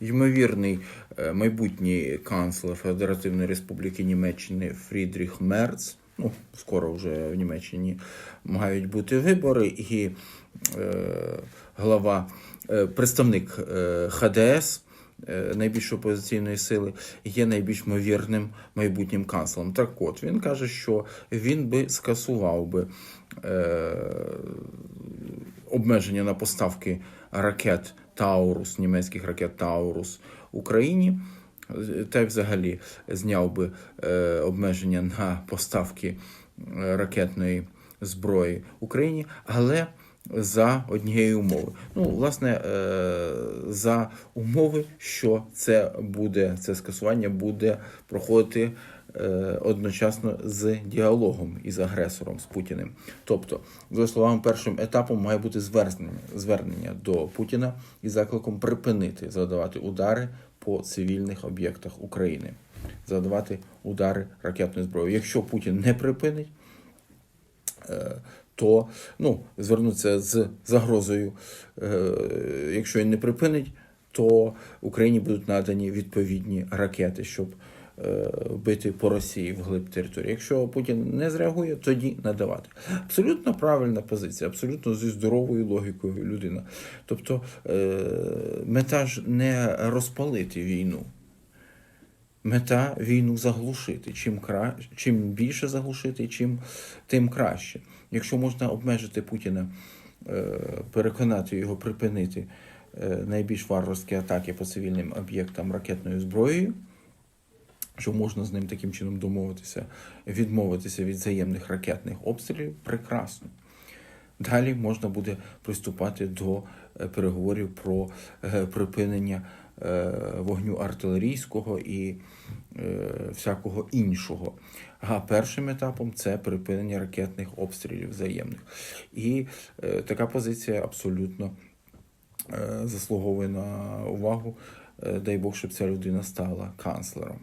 ймовірний е, майбутній канцлер Федеративної Республіки Німеччини Фрідріх Мерц. Ну, скоро вже в Німеччині мають бути вибори, і е, глава, е, представник е, ХДС е, найбільшої опозиційної сили є найбільш ймовірним майбутнім канцлером. Так от він каже, що він би скасував би е, обмеження на поставки ракет Таурус, німецьких ракет Таурус Україні. Та й взагалі зняв би е, обмеження на поставки е, ракетної зброї Україні, але за однієї умови. Ну, власне, е, за умови, що це буде, це скасування буде проходити одночасно з діалогом із агресором з Путіним. Тобто, за словами, першим етапом має бути звернення, звернення до Путіна із закликом припинити завдавати удари по цивільних об'єктах України, завдавати удари ракетною зброєю. Якщо Путін не припинить, е, то ну, звернутися з загрозою, е, якщо він не припинить, то Україні будуть надані відповідні ракети, щоб е, бити по Росії вглиб території. Якщо Путін не зреагує, тоді надавати. Абсолютно правильна позиція, абсолютно зі здоровою логікою людина. Тобто е, мета ж не розпалити війну. Мета війну заглушити. Чим кра... чим більше заглушити, чим тим краще. Якщо можна обмежити Путіна, е, переконати його припинити е, найбільш варварські атаки по цивільним об'єктам ракетною зброєю, що можна з ним таким чином домовитися, відмовитися від взаємних ракетних обстрілів, прекрасно. Далі можна буде приступати до е, переговорів про е, припинення е, вогню артилерійського і всякого іншого. А першим етапом це припинення ракетних обстрілів взаємних. І така позиція абсолютно заслуговує на увагу. Дай Бог, щоб ця людина стала канцлером.